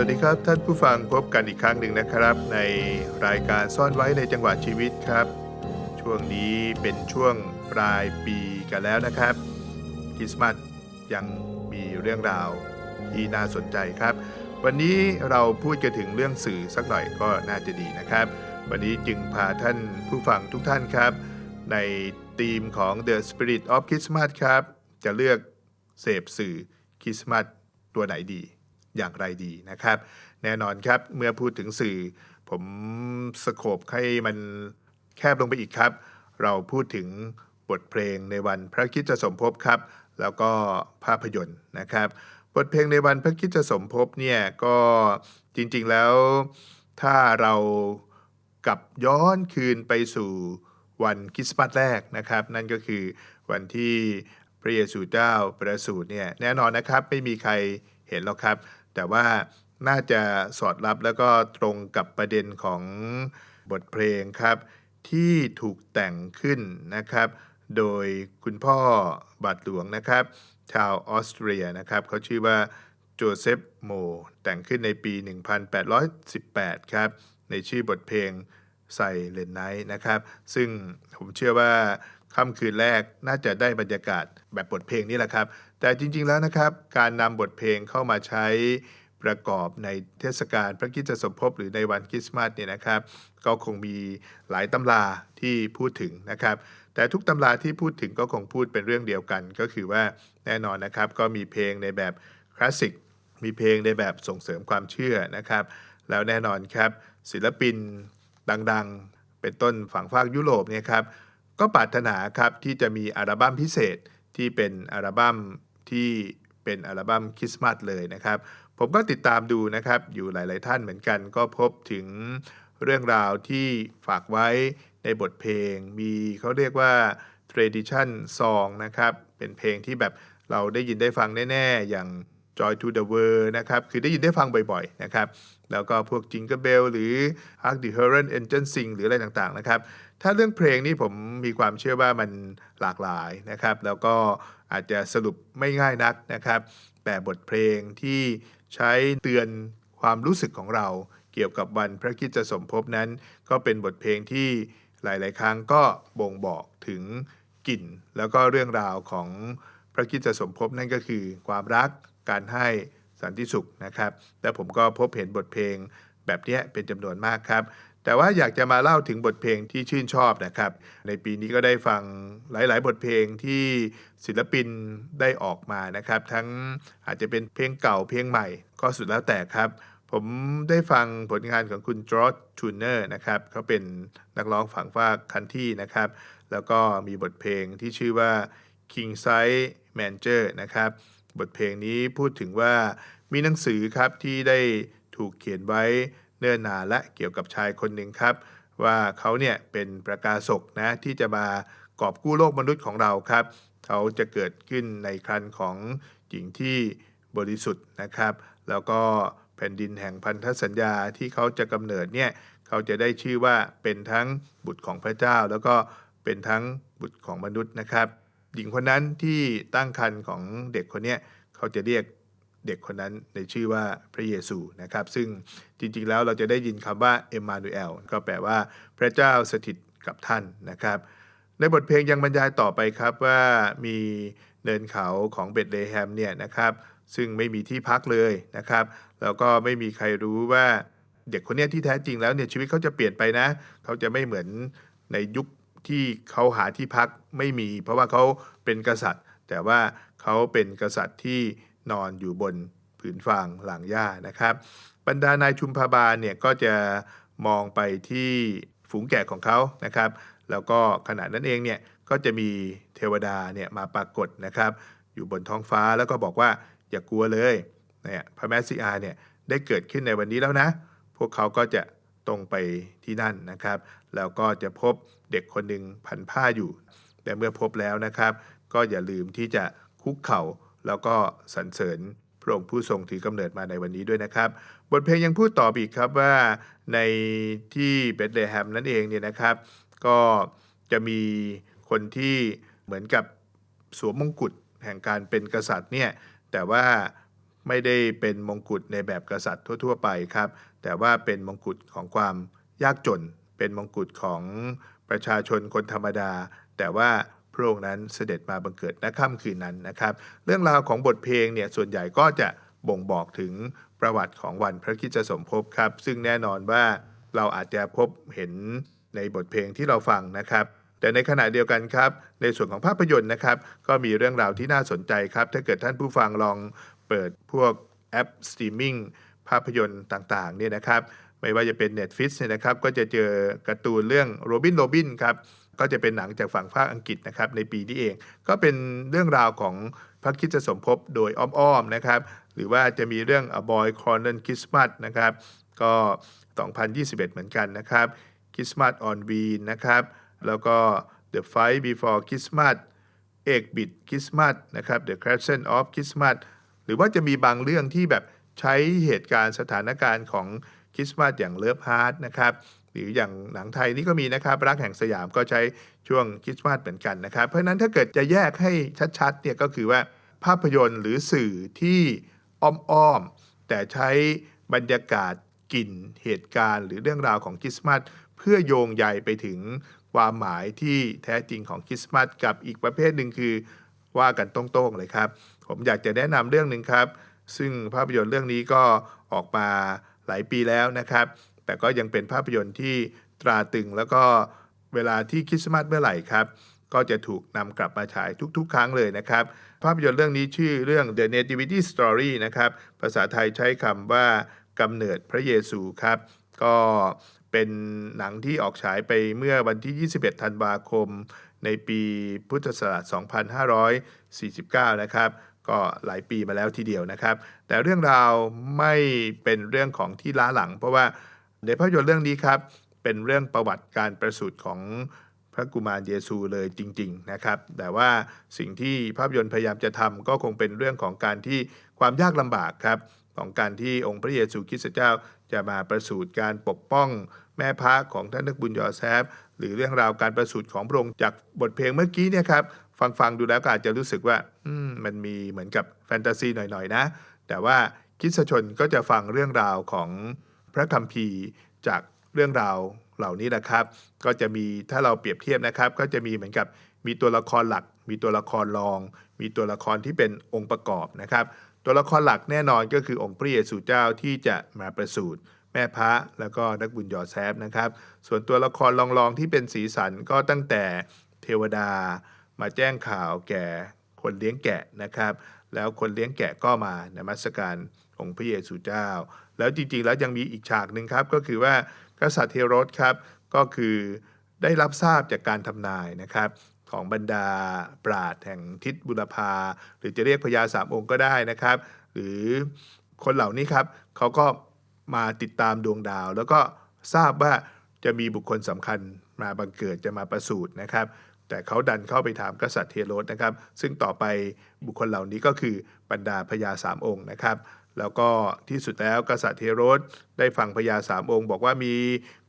วัสดีครับท่านผู้ฟังพบกันอีกครั้งหนึ่งนะครับ ในรายการซ่อนไว้ในจังหวะชีวิตครับ ช่วงนี้เป็นช่วงปลายปีกันแล้วนะครับคริสต์มาสยังมีเรื่องราวที่น่าสนใจครับ วันนี้เราพูดกันถึงเรื่องสื่อสักหน่อยก็น่าจะดีนะครับ วันนี้จึงพาท่านผู้ฟังทุกท่านครับ ในธีมของ The Spirit of Christmas ครับ จะเลือกเสพสื่อคริสต์มาสตัวไหนดี อย่างไรดีนะครับ แน่นอนครับเมื่อพูดถึงสื่อ ผมสโคบให้มันแคบลงไปอีกครับ เราพูดถึงบทเพลงในวันพระคริสตสมภพครับ แล้วก็ภาพยนตร์นะครับ บทเพลงในวันพระคริสตสมภพเนี่ยก็จริงๆแล้วถ้าเรากลับย้อนคืนไปสู่วันคริสต์มาสแรกนะครับ นั่นก็คือวันที่พระเยซูเจ้าประสูติเนี่ยแน่นอนนะครับไม่มีใครเห็นหรอกครับ แต่ว่าน่าจะสอดรับแล้วก็ตรงกับประเด็นของบทเพลงครับ ที่ถูกแต่งขึ้นนะครับ โดยคุณพ่อบาทหลวงนะครับ ชาวออสเตรียนะครับเขาชื่อว่าโจเซฟโมแต่งขึ้นในปี 1818 ครับ ในชื่อบทเพลงใส่เลนไนท์นะครับ ซึ่งผมเชื่อว่า ค่ำคืนแรกน่าจะได้บรรยากาศแบบบทเพลงนี้แหละครับ แต่จริงๆแล้วนะครับ การนำบทเพลงเข้ามาใช้ประกอบในเทศกาลพระคริสตสมภพหรือในวันคริสต์มาสเนี่ยนะครับ ก็คงมีหลายตำราที่พูดถึงนะครับ แต่ทุกตำราที่พูดถึงก็คงพูดเป็นเรื่องเดียวกัน ก็คือว่าแน่นอนนะครับ ก็มีเพลงในแบบคลาสสิกมีเพลงในแบบส่งเสริมความเชื่อนะครับ แล้วแน่นอนครับ ศิลปินดังๆ เป็นต้นฝั่งภาคยุโรปเนี่ยครับ ก็ปรารถนาครับที่จะมีอัลบั้มพิเศษที่เป็นอัลบั้มที่เป็นอัลบั้มคริสต์มาสเลยนะครับ ผมก็ติดตามดูนะครับอยู่หลาย ๆ ท่านเหมือนกัน ก็พบถึงเรื่องราวที่ฝากไว้ในบทเพลง มีเขาเรียกว่า tradition song นะครับ เป็นเพลงที่แบบเราได้ยินได้ฟังแน่ ๆ อย่าง Joy to the World นะครับ คือได้ยินได้ฟังบ่อย ๆ นะครับ แล้วก็พวก Jingle Bell หรือ Hark the Herald Angels Sing หรืออะไรต่าง ๆ นะครับ ถ้าเรื่องเพลงนี้ผมมีความเชื่อว่ามันหลากหลายนะครับ แล้วก็อาจจะสรุปไม่ง่ายนักนะครับ แต่บทเพลงที่ใช้เตือนความรู้สึกของเราเกี่ยวกับวันพระคริสตสมภพนั้น ก็เป็นบทเพลงที่หลาย ๆ ครั้งก็บ่งบอกถึงกลิ่น แล้วก็เรื่องราวของพระคริสตสมภพนั่นก็คือ ความรักการให้สันติสุขนะครับ และผมก็พบเห็นบทเพลงแบบนี้เป็นจำนวนมากครับ แต่ว่าอยากจะมาเล่าถึงบทเพลงที่ชื่นชอบนะครับ ในปีนี้ก็ได้ฟังหลาย ๆ บทเพลงที่ศิลปินได้ออกมานะครับ ทั้งอาจจะเป็นเพลงเก่าเพลงใหม่ ก็สุดแล้วแต่ครับ ผมได้ฟังผลงานของคุณจอร์จชูเนอร์นะครับเขาเป็นนักร้องฝั่งฝากคันที่นะครับ แล้วก็มีบทเพลงที่ชื่อว่า King Size Manger นะครับ บทเพลงนี้พูดถึงว่ามีหนังสือครับที่ได้ถูกเขียนไว้ เนิ่นนานและเกี่ยวกับชายคนหนึ่งครับ ว่าเขาเนี่ยเป็นประกาศกนะที่จะมากอบกู้โลกมนุษย์ของเราครับ เขาจะเกิดขึ้นในครันของหญิงที่บริสุทธิ์นะครับ แล้วก็แผ่นดินแห่งพันธสัญญาที่เขาจะกำเนิดเนี่ยเขาจะได้ชื่อว่าเป็นทั้งบุตรของพระเจ้า แล้วก็เป็นทั้งบุตรของมนุษย์นะครับ หญิงคนนั้นที่ตั้งครรภ์ของเด็กคนนี้เขาจะเรียก เด็กคนนั้นในชื่อว่าพระเยซูนะครับ ซึ่งจริงๆแล้วเราจะได้ยินคำว่าเอมมานูเอลก็แปลว่าพระเจ้าสถิตกับท่านนะครับ ในบทเพลงยังบรรยายต่อไปครับว่ามีเนินเขาของเบธเลแฮมเนี่ยนะครับ ซึ่งไม่มีที่พักเลยนะครับ แล้วก็ไม่มีใครรู้ว่าเด็กคนนี้ที่แท้จริงแล้วเนี่ยชีวิตเขาจะเปลี่ยนไปนะ เขาจะไม่เหมือนในยุคที่เขาหาที่พักไม่มี เพราะว่าเขาเป็นกษัตริย์ แต่ว่าเขาเป็นกษัตริย์ที่ นอนอยู่บนผืนฟางหลังหญ้านะครับ บรรดานายชุมพาบาลเนี่ยก็จะมองไปที่ฝูงแกะของเขานะครับ แล้วก็ขณะนั้นเองเนี่ยก็จะมีเทวดาเนี่ยมาปรากฏนะครับ อยู่บนท้องฟ้าแล้วก็บอกว่าอย่ากลัวเลยเนี่ยพระแมสซิอาเนี่ยได้เกิดขึ้นในวันนี้แล้วนะ พวกเขาก็จะตรงไปที่นั่นนะครับ แล้วก็จะพบเด็กคนหนึ่งพันผ้าอยู่ แต่เมื่อพบแล้วนะครับ ก็อย่าลืมที่จะคุกเข่า แล้วก็สรรเสริญพระองค์ผู้ทรงถือกำเนิดมาในวันนี้ด้วยนะครับ บทเพลงยังพูดต่ออีกครับว่าในที่เบธเลแฮมนั่นเองเนี่ยนะครับ ก็จะมีคนที่เหมือนกับสวมมงกุฎแห่งการเป็นกษัตริย์เนี่ยแต่ว่าไม่ได้เป็นมงกุฎในแบบกษัตริย์ทั่ว ๆ ไปครับ แต่ว่าเป็นมงกุฎของความยากจน เป็นมงกุฎของประชาชนคนธรรมดา แต่ว่า ระองค์นั้นเสด็จมาบังเกิดณค่ำคืนนั้นนะครับ เรื่องราวของบทเพลงเนี่ยส่วนใหญ่ก็จะบ่งบอกถึงประวัติของวันพระคริสตสมภพครับ ซึ่งแน่นอนว่าเราอาจจะพบเห็นในบทเพลงที่เราฟังนะครับ แต่ในขณะเดียวกันครับ ในส่วนของภาพยนตร์นะครับ ก็มีเรื่องราวที่น่าสนใจครับ ถ้าเกิดท่านผู้ฟังลองเปิดพวกแอปสตรีมมิ่งภาพยนตร์ต่างๆเนี่ยนะครับ ไม่ว่าจะเป็น Netflix เนี่ยนะครับ ก็จะเจอการ์ตูนเรื่องโรบินโรบินครับ ก็จะเป็นหนังจากฝั่งภาคอังกฤษนะครับในปีนี้เอง ก็เป็นเรื่องราวของพระคริสตสมภพโดยอ้อมๆนะครับหรือว่าจะมีเรื่อง A Boy Called Christmas นะครับก็ 2021 เหมือนกันนะครับ Christmas on Wheel นะครับแล้วก็ The Fight Before Christmas เอกบิดคริสต์มาสนะครับ The Crescent of Christmas หรือว่าจะมีบางเรื่องที่แบบใช้เหตุการณ์สถานการณ์ของคริสต์มาสอย่างเลิฟฮาร์ดนะครับ หรืออย่างหนังไทยนี่ก็มีนะครับรักแห่งสยามก็ใช้ช่วงคริสต์มาสเหมือนกันนะครับ เพราะนั้นถ้าเกิดจะแยกให้ชัดๆเนี่ยก็คือว่าภาพยนตร์หรือสื่อที่อ้อมๆแต่ใช้บรรยากาศกลิ่นเหตุการณ์ หรือเรื่องราวของคริสต์มาสเพื่อโยงใยไปถึงความหมายที่แท้จริงของคริสต์มาสกับอีกประเภทหนึ่งคือว่ากันตรงๆเลยครับ ผมอยากจะแนะนำเรื่องหนึ่งครับ ซึ่งภาพยนตร์เรื่องนี้ก็ออกมาหลายปีแล้วนะครับ แต่ก็ยังเป็นภาพยนตร์ที่ตราตึงแล้วก็เวลาที่คริสต์มาสเมื่อไหร่ครับ ก็จะถูกนำกลับมาฉายทุกๆ ครั้งเลยนะครับ ภาพยนตร์เรื่องนี้ชื่อเรื่อง The Nativity Story นะครับ ภาษาไทยใช้คำว่ากำเนิดพระเยซูครับ ก็เป็นหนังที่ออกฉายไปเมื่อวันที่ 21 ธันวาคม ในปีพุทธศักราช 2549 นะครับ ก็หลายปีมาแล้วทีเดียวนะครับ แต่เรื่องราวไม่เป็นเรื่องของที่ล้าหลัง เพราะว่า ในภาพยนตร์เรื่องนี้ครับ เป็นเรื่องประวัติการประสูติของพระกุมารเยซูเลยจริง ๆนะครับ แต่ว่าสิ่งที่ภาพยนตร์พยายามจะทำก็คงเป็นเรื่องของการที่ความยากลำบากครับของการที่องค์พระเยซูคริสต์เจ้าจะมาประสูติการปกป้องแม่พระของท่านนักบุญยอแซฟหรือเรื่องราวการประสูติของพระองค์จากบทเพลงเมื่อกี้เนี่ยครับฟังฟังๆดูแล้วก็อาจจะรู้สึกว่ามมันมีเหมือนกับแฟนตาซีหน่อยๆนะแต่ว่าคริสตชนก็จะฟังเรื่องราวของ ระคัมภีร์จากเรื่องราวเหล่านี้แหละครับ ก็จะมีถ้าเราเปรียบเทียบนะครับ ก็จะมีเหมือนกับมีตัวละครหลัก มีตัวละครรอง มีตัวละครที่เป็นองค์ประกอบนะครับ ตัวละครหลักแน่นอนก็คือองค์พระเยซูเจ้าที่จะมาประสูติแม่พระแล้วก็นักบุญยอแซฟนะครับ ส่วนตัวละครรองๆที่เป็นสีสันก็ตั้งแต่เทวดามาแจ้งข่าวแก่คนเลี้ยงแกะนะครับ แล้วคนเลี้ยงแกะก็มานมัสการองค์พระเยซูเจ้า แล้วจริงๆ แล้วยังมีอีกฉากหนึ่งครับ ก็คือว่ากษัตริย์เฮโรดครับ ก็คือได้รับทราบจากการทำนายนะครับของบรรดาปราดแห่งทิศบุรพา หรือจะเรียกพญาสามองค์ก็ได้นะครับ หรือคนเหล่านี้ครับเขาก็มาติดตามดวงดาว แล้วก็ทราบว่าจะมีบุคคลสำคัญมาบังเกิดจะมาประสูตินะครับ แต่เขาดันเข้าไปถามกษัตริย์เทโรสนะครับ ซึ่งต่อไปบุคคลเหล่านี้ก็คือบรรดาพญาสามองค์นะครับ แล้วก็ที่สุดแล้วกษัตริย์เทโรสได้ฟังพญาสามองค์ บอกว่ามี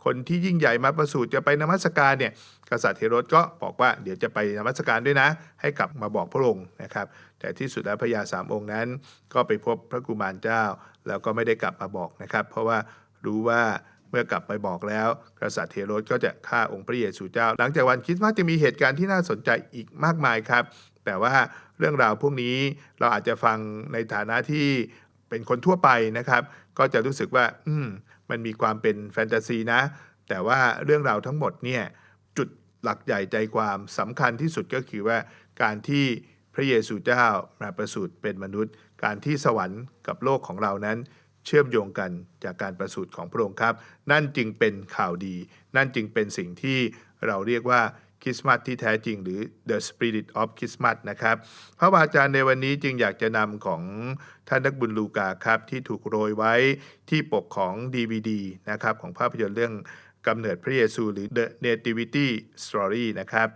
คนที่ยิ่งใหญ่มาประสูติจะไปนมัสการเนี่ยกษัตริย์เทโรสก็บอกว่าเดี๋ยวจะไปนมัสการด้วยนะ ให้กลับมาบอกพระองค์นะครับ แต่ที่สุดแล้วพญาสามองค์นั้น ก็ไปพบพระกุมารเจ้า แล้วก็ไม่ได้กลับมาบอกนะครับ เพราะว่ารู้ว่าเมื่อกลับไปบอกแล้ว กษัตริย์เทโรสก็จะฆ่าองค์พระเยซูเจ้า หลังจากวันคริสต์มาสจะมีเหตุการณ์ที่น่าสนใจอีกมากมายครับ แต่ว่าเรื่องราวพวกนี้เราอาจจะฟังในฐานะที่ เป็นคนทั่วไปนะครับ ก็จะรู้สึกว่า อืมมันมีความเป็นแฟนตาซีนะ แต่ว่าเรื่องราวทั้งหมดเนี่ยจุดหลักใหญ่ใจความสำคัญที่สุดก็คือว่าการที่พระเยซูเจ้ามาประสูติเป็นมนุษย์ การที่สวรรค์กับโลกของเรานั้น เชื่อมโยงกันจากการประสูติของพระองค์ครับ นั่นจึงเป็นข่าวดี นั่นจึงเป็นสิ่งที่เราเรียกว่า คริสต์มาสที่แท้จริงหรือ The Spirit of Christmas นะครับ พระวาจาในวันนี้จึงอยากจะนำของท่านนักบุญลูกาครับที่ถูกโรยไว้ที่ปกของ DVD นะครับของภาพยนตร์เรื่องกำเนิดพระเยซูหรือ The Nativity Story นะครับ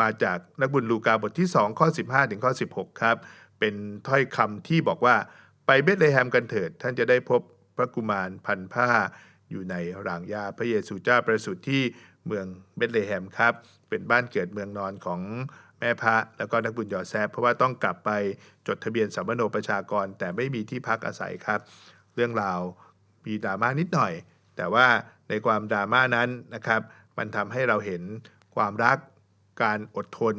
มาจากนักบุญลูกาบทที่ 2 ข้อ 15 ถึงข้อ 16 ครับ เป็นถ้อยคำที่บอกว่าไปเบธเลแฮมกันเถิด ท่านจะได้พบพระกุมารพันผ้าอยู่ในรางหญ้าพระเยซูเจ้าประสูติที่ เมืองเบธเลแฮมครับ เป็นบ้านเกิดเมืองนอนของแม่พระแล้วก็นักบุญยอแซฟเพราะว่าต้องกลับไปจดทะเบียนสัมมโนประชากร แต่ไม่มีที่พักอาศัยครับ เรื่องราวมีดราม่านิดหน่อย แต่ว่าในความดราม่านั้นนะครับ มันทำให้เราเห็นความรักการอดทน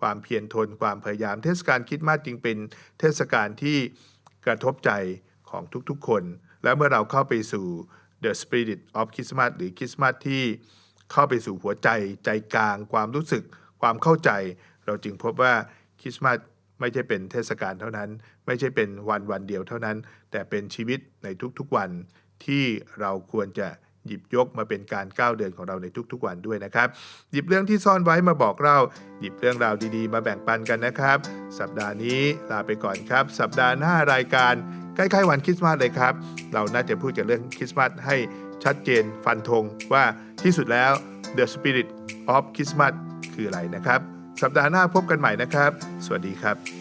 ความเพียรทน ความพยายาม เทศกาลคริดมาสจึงเป็นเทศกาลที่กระทบใจของทุกๆคน และเมื่อเราเข้าไปสู่ The Spirit of Christmas หรือคริสต์มาสที่ เข้าไปสู่หัวใจใจกลาง ความรู้สึก ความเข้าใจ เราจึงพบว่าคริสต์มาสไม่ใช่เป็นเทศกาลเท่านั้น ไม่ใช่เป็นวันวันเดียวเท่านั้น แต่เป็นชีวิตในทุกๆวันที่เราควรจะหยิบยกมาเป็นการก้าวเดินของเราในทุกๆวันด้วยนะครับ หยิบเรื่องที่ซ่อนไว้มาบอกเรา หยิบเรื่องราวดีๆ มาแบ่งปันกันนะครับ สัปดาห์นี้ลาไปก่อนครับ สัปดาห์หน้ารายการใกล้ๆวันคริสต์มาสเลยครับ เราน่าจะพูดกันเรื่องคริสต์มาสให้ชัดเจนฟันธงว่า ที่สุดแล้ว The Spirit of Christmas คืออะไรนะครับ สัปดาห์หน้าพบกันใหม่นะครับ สวัสดีครับ